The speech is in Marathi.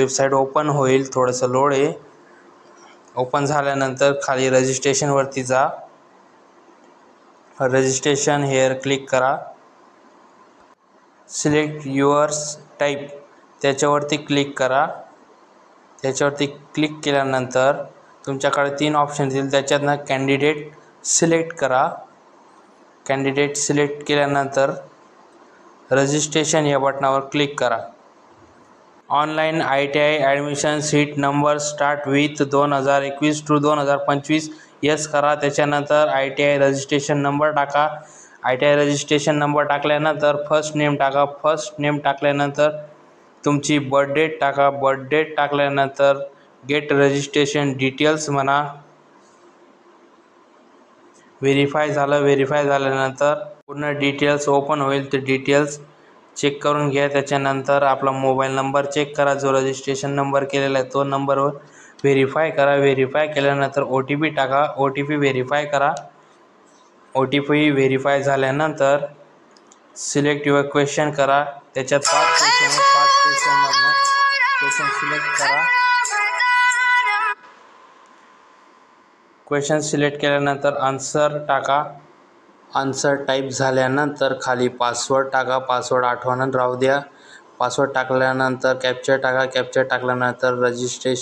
वेबसाईट ओपन होईल थोडंसं लोड आहे. ओपन झाल्यानंतर खाली रजिस्ट्रेशनवरती जा. रजिस्ट्रेशन हेअर क्लिक करा. सिलेक्ट युअर्स टाईप त्याच्यावरती क्लिक करा. त्याच्यावरती क्लिक केल्यानंतर तुमच्याकडे तीन ऑप्शन येतील. त्याच्यातनं कॅन्डिडेट सिलेक्ट करा. कॅन्डिडेट सिलेक्ट केल्यानंतर रजिस्ट्रेशन या बटनावर क्लिक करा. Online I T I admission seat number start with दोन हजार एकवीस टू दोन हजार पंचवीस. यस करा. त्याच्यानंतर I T I registration number टाका. I T I registration number टाकल्यानंतर फर्स्ट नेम टाका. फर्स्ट नेम टाकल्यानंतर तुमची बर्थ डेट टाका. बर्थ डेट टाकल्यानंतर गेट रजिस्ट्रेशन डिटेल्स म्हणा. व्हेरीफाय झालं. व्हेरीफाय झाल्यानंतर पूर्ण डिटेल्स ओपन होईल. ते डिटेल्स चेक करून घ्या. त्याच्यानंतर आपला मोबाईल नंबर चेक करा. जो रजिस्ट्रेशन नंबर केलेला आहे तो नंबरवर व्हेरीफाय करा. व्हेरीफाय केल्यानंतर ओ टी पी टाका. ओ टी पी व्हेरीफाय करा. ओ टी पी व्हेरीफाय झाल्यानंतर सिलेक्ट युअर क्वेश्चन करा. त्याच्यात पाच क्वेश्चन पाच क्वेश्चनमधनं क्वेश्चन सिलेक्ट करा. क्वेश्चन सिलेक्ट केल्यानंतर आन्सर टाका. आन्सर टाईप झाल्यानंतर खाली पासवर्ड टाका पासवर्ड आठवणीत राहू द्या. पासवर्ड टाकल्यानंतर कॅप्चर टाका कॅप्चर टाकल्यानंतर रजिस्ट्रेशन